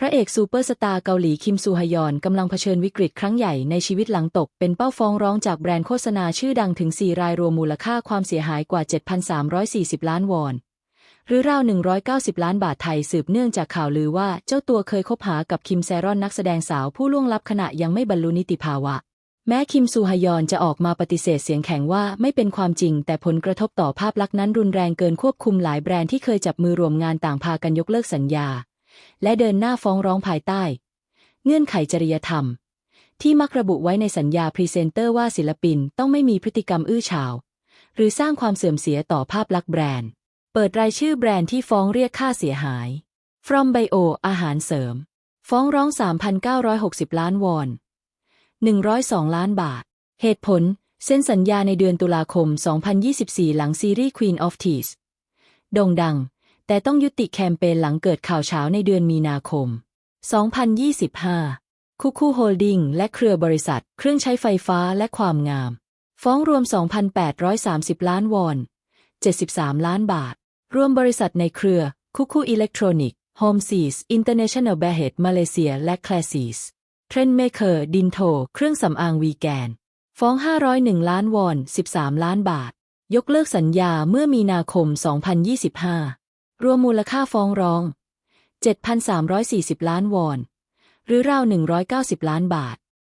พระเอกซูเปอร์สตาร์เกาหลีคิมซูฮยอนกำลังเผชิญวิกฤตครั้งใหญ่ในชีวิตหลังตก เป็นเป้าฟ้องร้องจากแบรนด์โฆษณาชื่อดังถึง 4 รายรวมมูลค่าความเสียหายกว่า 7,340 ล้านวอน หรือราว 190 ล้านบาทไทยสืบเนื่องจากข่าวลือว่าเจ้าตัวเคยคบหากับคิมแซรอนนักแสดงสาวผู้ล่วงลับขณะยังไม่บรรลุนิติภาวะ แม้คิมซูฮยอนจะออกมาปฏิเสธเสียงแข็งว่าไม่เป็นความจริง แต่ผลกระทบต่อภาพลักษณ์นั้นรุนแรงเกินควบคุมหลายแบรนด์ที่เคยจับมือรวมงานต่างพากันยกเลิกสัญญา และเดินหน้าฟ้องร้องภายใต้ เงื่อนไขจริยธรรม ที่มักระบุไว้ในสัญญาพรีเซนเตอร์ว่าศิลปินต้องไม่มีพฤติกรรมอื้อฉาว หรือสร้างความเสื่อมเสียต่อภาพลักษณ์แบรนด์ เปิดรายชื่อแบรนด์ที่ฟ้องเรียกค่าเสียหาย From Bio อาหารเสริม ฟ้องร้อง 3,960 ล้านวอน 102 ล้านบาท เหตุผล เซ็นสัญญาในเดือนตุลาคม 2024 หลังซีรีส์ Queen of Tears โด่งดัง แต่ต้องยุติแคมเปญหลังเกิดข่าวเช้าในเดือนมีนาคม 2025 คุคูโฮลดิ้งและเครือบริษัท เครื่องใช้ไฟฟ้าและความงาม ฟ้องรวม 2,830 ล้านวอน 73 ล้านบาท รวมบริษัทในเครือ คุคูอิเล็กทรอนิกส์โฮมซีสอินเตอร์เนชั่นแนลแบเฮดมาเลเซีย และแคลซีสเทรนเมเคอร์ ดินโท เครื่องสำอางวีแกน ฟ้อง 501 ล้านวอน 13 ล้านบาท ยกเลิกสัญญาเมื่อมีนาคม 2025 รวมมูลค่าฟ้องร้อง 7,340 ล้านวอน หรือราว 190 ล้านบาท